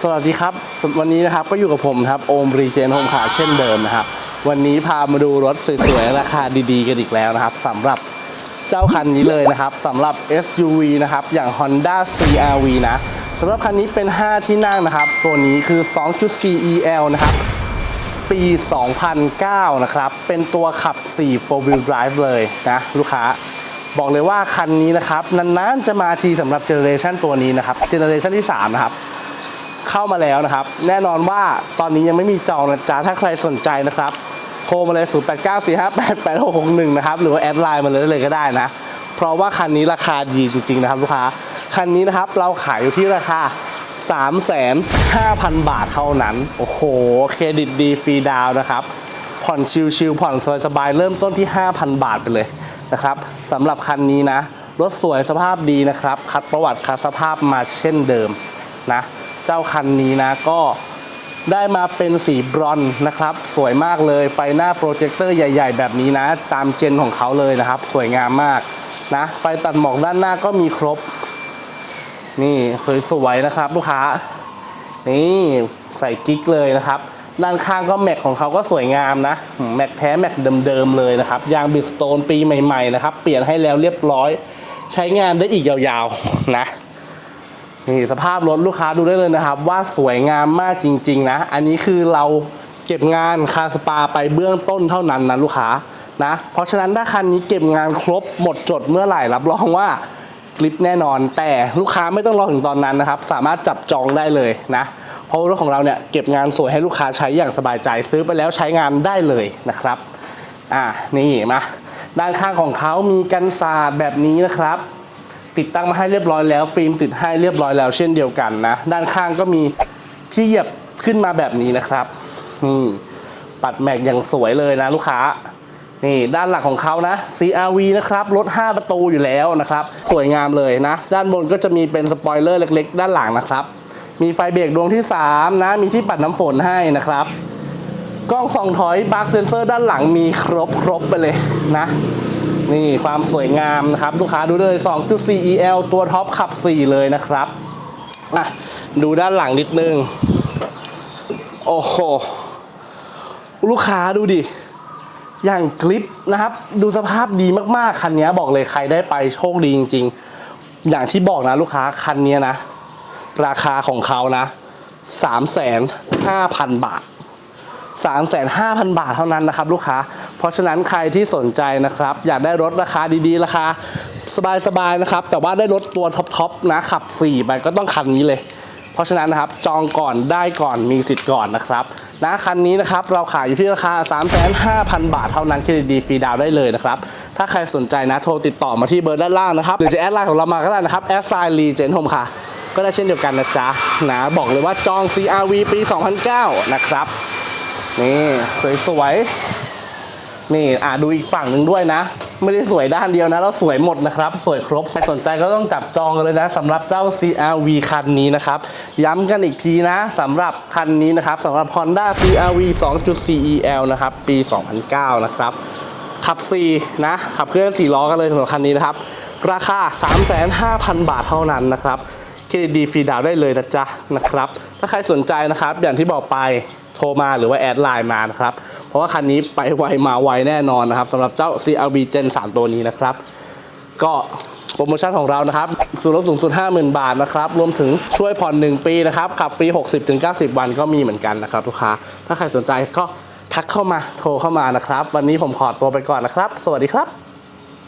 สวัสดีครับวันนี้นะครับก็อยู่กับผมครับโอมรีเจนโฮมคาเช่นเดิมนะครับ วันนี้พามาดูรถสวยๆ ราคาดีๆ กันอีกแล้วนะครับสำหรับเจ้าคันนี้เลยนะครับสำหรับ SUV นะครับอย่าง Honda CRV นะสำหรับคันนี้เป็น 5 ที่นั่งนะครับ ตัวนี้คือ 2.4 EL นะครับ ปี 2009 นะครับ เป็นตัวขับ 4 4 wheel drive เลยนะลูกค้าบอกเลยว่าคันนี้นะครับนานๆจะมาทีสำหรับเจเนอเรชันตัวนี้นะครับเจเนอเรชันที่ 3 นะครับ เข้ามาแล้วนะครับ แน่นอนว่าตอนนี้ยังไม่มีจองนะจ๊ะถ้าใครสนใจนะครับโทรมาเลย 0 8 9 4 5 8 8 6 6 1 นะครับ หรือว่าแอดไลน์มาเลยได้เลยก็ได้นะ เพราะว่าคันนี้ราคาดีจริง ๆ นะครับลูกค้า คันนี้นะครับเราขายอยู่ที่ราคา 3,500 0 บาทเท่านั้น โอ้โห เครดิตดีฟรีดาวน์นะครับ ผ่อนชิลๆผ่อนสบายๆเริ่มต้นที่ 5,000 บาทไปเลยนะครับสำหรับคันนี้นะ รถสวยสภาพดีนะครับ คัดประวัติคัดสภาพมาเช่นเดิมนะ เจ้าคันนี้นะก็ได้มาเป็นสีบรอนนะครับ สวยมากเลยไฟหน้าโปรเจคเตอร์ใหญ่ ๆ แบบนี้นะ ตามเจนของเขาเลยนะครับ สวยงามมากนะไฟตัดหมอกด้านหน้าก็มีครบ นี่สวยๆนะครับ ลูกค้า นี่ใส่กิ๊กเลยนะครับ ด้านข้างก็แม็กของเขาก็สวยงามนะแม็กแท้แม็กเดิมๆเลยนะครับยางบิสโตนปีใหม่ๆนะครับ เปลี่ยนให้แล้วเรียบร้อย ใช้งานได้อีกยาวๆนะ นี่สภาพรถลูกค้าดูได้เลยนะครับ ว่าสวยงามมากจริง ๆ นะ อันนี้คือเราเก็บงานคาสปาไปเบื้องต้นเท่านั้นนะลูกค้านะเพราะฉะนั้นถ้าคันนี้เก็บงานครบหมดจดเมื่อไหร่รับรองว่าคลิปแน่นอน แต่ลูกค้าไม่ต้องรอถึงตอนนั้นนะครับ สามารถจับจองได้เลยนะเพราะรถของเราเนี่ยเก็บงานสวยให้ลูกค้าใช้อย่างสบายใจซื้อไปแล้วใช้งานได้เลยนะครับอ่านี่มาด้านข้างของเขามีกันศาแบบนี้นะครับ ติดตั้งมาให้เรียบร้อยแล้ว ฟิล์มติดให้เรียบร้อยแล้วเช่นเดียวกันนะ ด้านข้างก็มีที่เหยียบขึ้นมาแบบนี้นะครับนี่ปัดแม็กอย่างสวยเลยนะลูกค้า นี่ด้านหลังของเขานะ CRV นะครับรถ 5 ประตูอยู่แล้วนะครับ สวยงามเลยนะ ด้านบนก็จะมีเป็นสปอยเลอร์เล็ก ๆ ด้านหลังนะครับ มีไฟเบรกดวงที่ 3 นะ มีที่ปัดน้ำฝนให้นะครับกล้องส่องถอยบาร์เซนเซอร์ด้านหลังมีครบครบไปเลยนะ นี่ความสวยงามนะครับ ลูกค้าดูเลย2.4 EL ตัวท็อปขับ 4 เลยนะครับอะดูด้านหลังนิดนึง โอ้โห ลูกค้าดูดิ อย่างคลิปนะครับ ดูสภาพดีมากๆ คันนี้บอกเลยใครได้ไปโชคดีจริง ๆ อย่างที่บอกนะลูกค้าคันนี้นะ ราคาของเขานะ3 5 0 0 0 บาท 3 5 0 0 0 บาทเท่านั้นนะครับ ลูกค้า เพราะฉะนั้นใครที่สนใจนะครับ อยากได้รถราคาดีๆ ราคาสบายๆนะครับ แต่ว่าได้รถตัวท็อปๆนะขับ4ไปก็ต้องคันนี้เลย เพราะฉะนั้นนะครับจองก่อนได้ก่อนมีสิทธิ์ก่อนนะครับนะคันนี้นะครับเราขายอยู่ที่ราคา 35,000 บาทเท่านั้นเครดิตดีฟรีดาวได้เลยนะครับ ถ้าใครสนใจนะโทรติดต่อมาที่เบอร์ด้านล่างนะครับ หรือจะแอดไลน์ของเรามาก็ได้นะครับแอดไซน์รีเจนโฮมค่ะ ก็ได้เช่นเดียวกันนะจ๊ะนะบอกเลยว่าจอง CRV ปี 2009 นะครับ นี่ สวยๆ นี่อ่าดูอีกฝั่งหนึ่งด้วยนะ ไม่ได้สวยด้านเดียวนะเราสวยหมดนะครับ สวยครบใครสนใจก็ต้องจับจองกันเลยนะสำหรับเจ้า CRV คันนี้นะครับ ย้ำกันอีกทีนะสำหรับคันนี้นะครับสำหรับ Honda CRV 2.4 EL นะครับปี 2009 นะครับขับ 4 นะ ขับเคลื่อน4ล้อกันเลยสำหรับคันนี้นะครับ ราคา 35,000 บาทเท่านั้นนะครับ เครดิตดีฟรีดาวได้เลยนะจ๊ะนะครับ ถ้าใครสนใจนะครับ อย่างที่บอกไปโทรมาหรือว่าแอดไลน์มานะครับ เพราะว่าคันนี้ไปไวมาไวแน่นอนนะครับสำหรับเจ้า CRV Gen 3 ตัวนี้นะครับ ก็โปรโมชั่นของเรานะครับส่วนลดสูงสุด 50,000 บาทนะครับ รวมถึงช่วยผ่อน 1 ปีนะครับ ขับฟรี 60-90 วันก็มีเหมือนกันนะครับลูกค้า ถ้าใครสนใจก็ทักเข้ามาโทรเข้ามานะครับ วันนี้ผมขอตัวไปก่อนนะครับ สวัสดีครับ